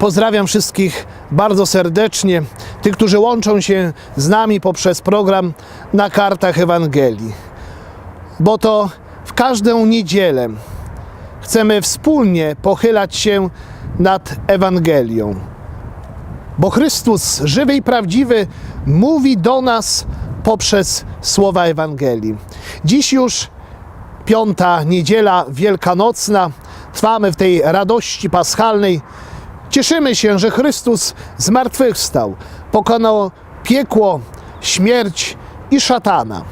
Pozdrawiam wszystkich bardzo serdecznie, tych, którzy łączą się z nami poprzez program na kartach Ewangelii. Bo to w każdą niedzielę chcemy wspólnie pochylać się nad Ewangelią. Bo Chrystus, żywy i prawdziwy, mówi do nas poprzez słowa Ewangelii. Dziś już piąta niedziela wielkanocna, trwamy w tej radości paschalnej. Cieszymy się, że Chrystus zmartwychwstał, pokonał piekło, śmierć i szatana.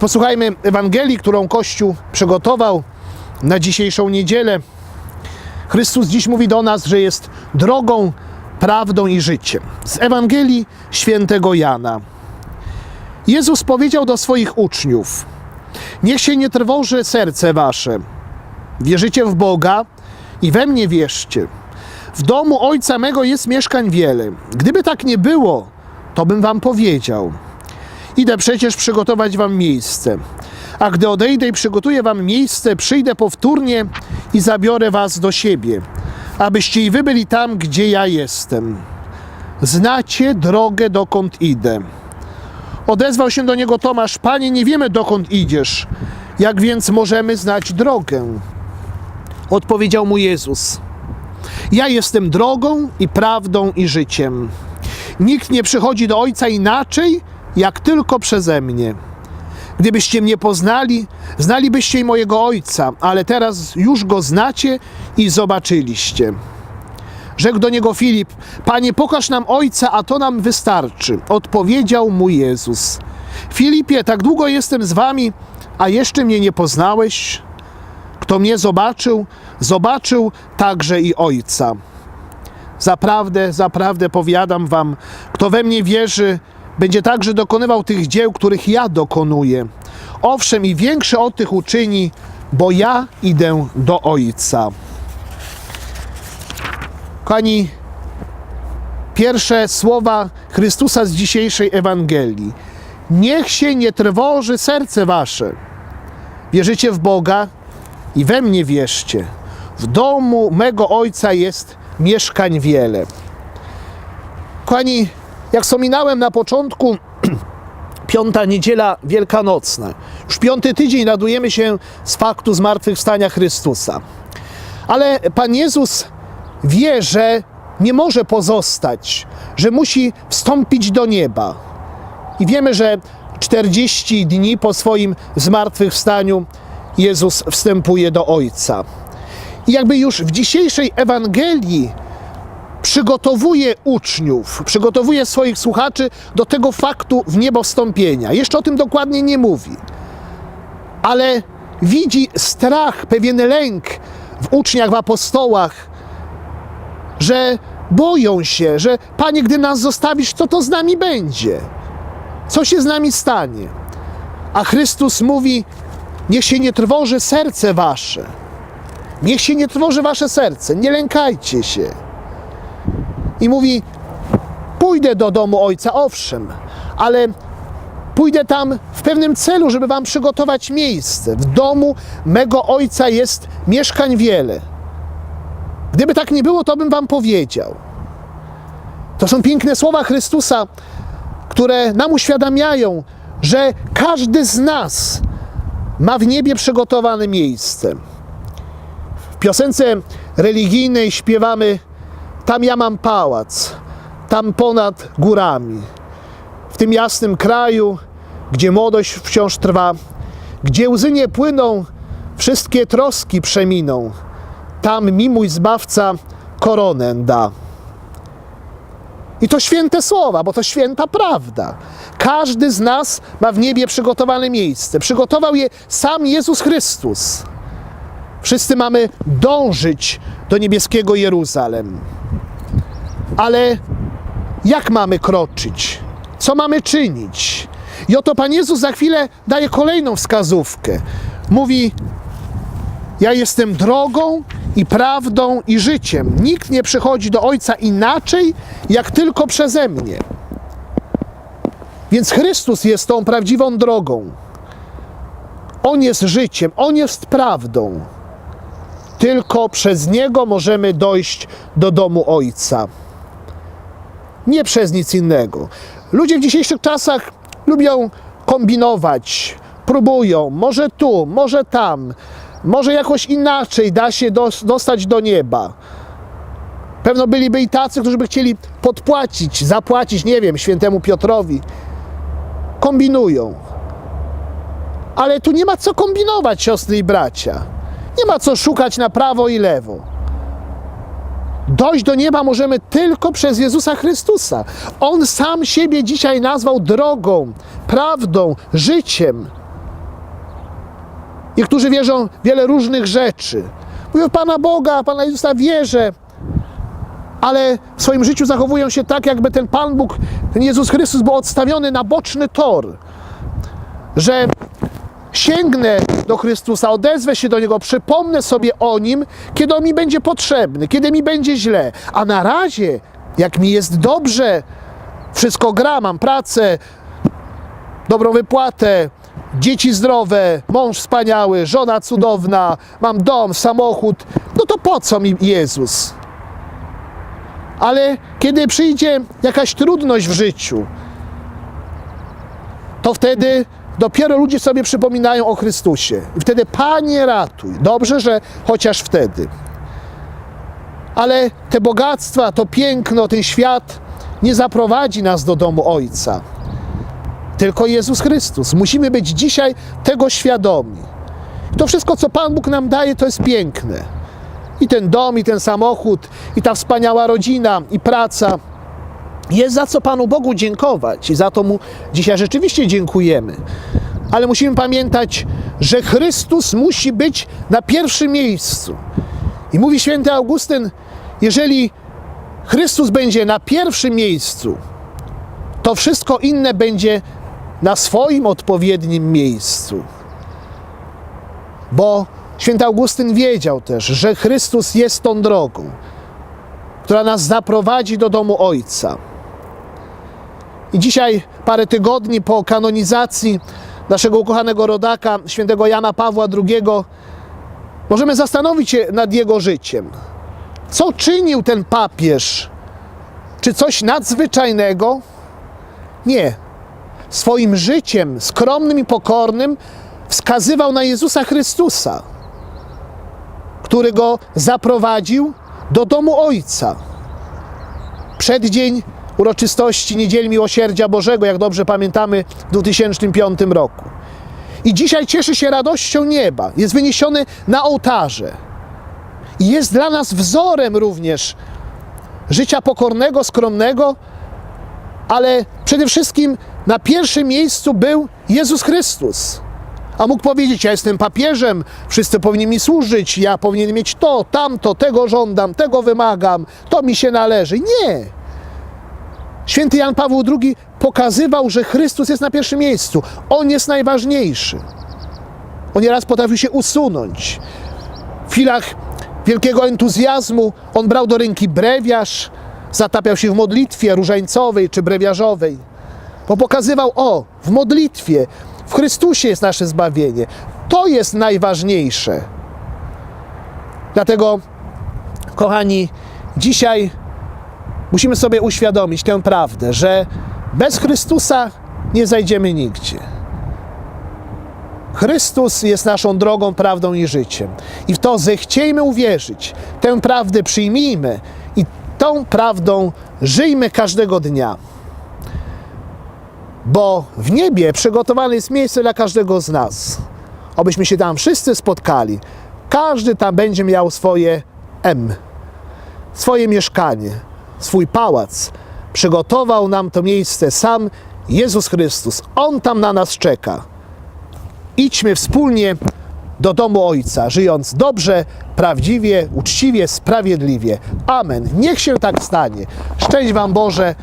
Posłuchajmy Ewangelii, którą Kościół przygotował na dzisiejszą niedzielę. Chrystus dziś mówi do nas, że jest drogą, prawdą i życiem. Z Ewangelii świętego Jana. Jezus powiedział do swoich uczniów: Niech się nie trwoży serce wasze. Wierzycie w Boga i we mnie wierzcie. W domu ojca mego jest mieszkań wiele. Gdyby tak nie było, to bym wam powiedział. Idę przecież przygotować wam miejsce. A gdy odejdę i przygotuję wam miejsce, przyjdę powtórnie i zabiorę was do siebie, abyście i wy byli tam, gdzie ja jestem. Znacie drogę, dokąd idę. Odezwał się do niego Tomasz: Panie, nie wiemy dokąd idziesz. Jak więc możemy znać drogę? Odpowiedział mu Jezus: Ja jestem drogą i prawdą i życiem. Nikt nie przychodzi do Ojca inaczej, jak tylko przeze mnie. Gdybyście mnie poznali, znalibyście i mojego Ojca, ale teraz już go znacie i zobaczyliście. Rzekł do niego Filip: Panie, pokaż nam Ojca, a to nam wystarczy. Odpowiedział mu Jezus: Filipie, tak długo jestem z wami, a jeszcze mnie nie poznałeś? Kto mnie zobaczył, zobaczył także i Ojca. Zaprawdę, zaprawdę powiadam wam, kto we mnie wierzy, będzie także dokonywał tych dzieł, których ja dokonuję. Owszem, i większe od tych uczyni, bo ja idę do Ojca. Kochani, pierwsze słowa Chrystusa z dzisiejszej Ewangelii. Niech się nie trwoży serce wasze. Wierzycie w Boga i we mnie wierzcie. W domu mego Ojca jest mieszkań wiele. Kochani, jak wspominałem na początku, piąta niedziela wielkanocna. Już piąty tydzień radujemy się z faktu zmartwychwstania Chrystusa. Ale Pan Jezus wie, że nie może pozostać, że musi wstąpić do nieba. I wiemy, że 40 dni po swoim zmartwychwstaniu Jezus wstępuje do Ojca. I jakby już w dzisiejszej Ewangelii przygotowuje uczniów, przygotowuje swoich słuchaczy do tego faktu w niebo wstąpienia. Jeszcze o tym dokładnie nie mówi, ale widzi strach, pewien lęk w uczniach, w apostołach, że boją się, że Panie, gdy nas zostawisz, co to z nami będzie? Co się z nami stanie? A Chrystus mówi: Niech się nie trwoży serce wasze. Niech się nie trwoży wasze serce, nie lękajcie się. I mówi: Pójdę do domu ojca, owszem, ale pójdę tam w pewnym celu, żeby wam przygotować miejsce. W domu mego ojca jest mieszkań wiele. Gdyby tak nie było, to bym wam powiedział. To są piękne słowa Chrystusa, które nam uświadamiają, że każdy z nas ma w niebie przygotowane miejsce. W piosence religijnej śpiewamy: Tam ja mam pałac, tam ponad górami. W tym jasnym kraju, gdzie młodość wciąż trwa, gdzie łzy nie płyną, wszystkie troski przeminą. Tam mi mój zbawca koronę da. I to święte słowa, bo to święta prawda. Każdy z nas ma w niebie przygotowane miejsce. Przygotował je sam Jezus Chrystus. Wszyscy mamy dążyć do niebieskiego Jeruzalem. Ale jak mamy kroczyć? Co mamy czynić? I oto Pan Jezus za chwilę daje kolejną wskazówkę. Mówi: Ja jestem drogą i prawdą i życiem. Nikt nie przychodzi do Ojca inaczej, jak tylko przeze mnie. Więc Chrystus jest tą prawdziwą drogą. On jest życiem, On jest prawdą. Tylko przez Niego możemy dojść do domu Ojca. Nie przez nic innego. Ludzie w dzisiejszych czasach lubią kombinować, próbują, może tu, może tam, może jakoś inaczej da się dos- dostać do nieba. Pewno byliby i tacy, którzy by chcieli podpłacić, zapłacić, nie wiem, świętemu Piotrowi. Kombinują. Ale tu nie ma co kombinować, siostry i bracia. Nie ma co szukać na prawo i lewo. Dojść do nieba możemy tylko przez Jezusa Chrystusa. On sam siebie dzisiaj nazwał drogą, prawdą, życiem. Niektórzy wierzą wiele różnych rzeczy. Mówią Pana Boga, Pana Jezusa wierzę, ale w swoim życiu zachowują się tak, jakby ten Pan Bóg, ten Jezus Chrystus był odstawiony na boczny tor. Że sięgnę do Chrystusa, odezwę się do Niego, przypomnę sobie o Nim, kiedy On mi będzie potrzebny, kiedy mi będzie źle. A na razie, jak mi jest dobrze, wszystko gra, mam pracę, dobrą wypłatę, dzieci zdrowe, mąż wspaniały, żona cudowna, mam dom, samochód, no to po co mi Jezus? Ale kiedy przyjdzie jakaś trudność w życiu, to wtedy dopiero ludzie sobie przypominają o Chrystusie. I wtedy, Panie, ratuj. Dobrze, że chociaż wtedy. Ale te bogactwa, to piękno, ten świat nie zaprowadzi nas do domu Ojca. Tylko Jezus Chrystus. Musimy być dzisiaj tego świadomi. To wszystko, co Pan Bóg nam daje, to jest piękne. I ten dom, i ten samochód, i ta wspaniała rodzina, i praca. Jest za co Panu Bogu dziękować i za to Mu dzisiaj rzeczywiście dziękujemy. Ale musimy pamiętać, że Chrystus musi być na pierwszym miejscu. I mówi święty Augustyn, jeżeli Chrystus będzie na pierwszym miejscu, to wszystko inne będzie na swoim odpowiednim miejscu. Bo święty Augustyn wiedział też, że Chrystus jest tą drogą, która nas zaprowadzi do domu Ojca. I dzisiaj, parę tygodni po kanonizacji naszego ukochanego rodaka, świętego Jana Pawła II, możemy zastanowić się nad jego życiem. Co czynił ten papież? Czy coś nadzwyczajnego? Nie. Swoim życiem, skromnym i pokornym, wskazywał na Jezusa Chrystusa, który go zaprowadził do domu Ojca. Przeddzień uroczystości Niedzieli Miłosierdzia Bożego, jak dobrze pamiętamy, w 2005 roku. I dzisiaj cieszy się radością nieba, jest wyniesiony na ołtarze. I jest dla nas wzorem również życia pokornego, skromnego, ale przede wszystkim na pierwszym miejscu był Jezus Chrystus. A mógł powiedzieć: Ja jestem papieżem, wszyscy powinni mi służyć, ja powinien mieć to, tamto, tego żądam, tego wymagam, to mi się należy. Nie. Święty Jan Paweł II pokazywał, że Chrystus jest na pierwszym miejscu. On jest najważniejszy. On nieraz potrafił się usunąć. W chwilach wielkiego entuzjazmu on brał do ręki brewiarz, zatapiał się w modlitwie różańcowej czy brewiarzowej. Bo pokazywał, o, w modlitwie, w Chrystusie jest nasze zbawienie. To jest najważniejsze. Dlatego, kochani, dzisiaj musimy sobie uświadomić tę prawdę, że bez Chrystusa nie zajdziemy nigdzie. Chrystus jest naszą drogą, prawdą i życiem. I w to zechciejmy uwierzyć, tę prawdę przyjmijmy i tą prawdą żyjmy każdego dnia. Bo w niebie przygotowane jest miejsce dla każdego z nas. Obyśmy się tam wszyscy spotkali. Każdy tam będzie miał swoje M, swoje mieszkanie, swój pałac. Przygotował nam to miejsce sam Jezus Chrystus. On tam na nas czeka. Idźmy wspólnie do domu Ojca, żyjąc dobrze, prawdziwie, uczciwie, sprawiedliwie. Amen. Niech się tak stanie. Szczęść Wam Boże,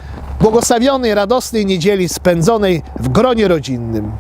błogosławionej, radosnej niedzieli spędzonej w gronie rodzinnym.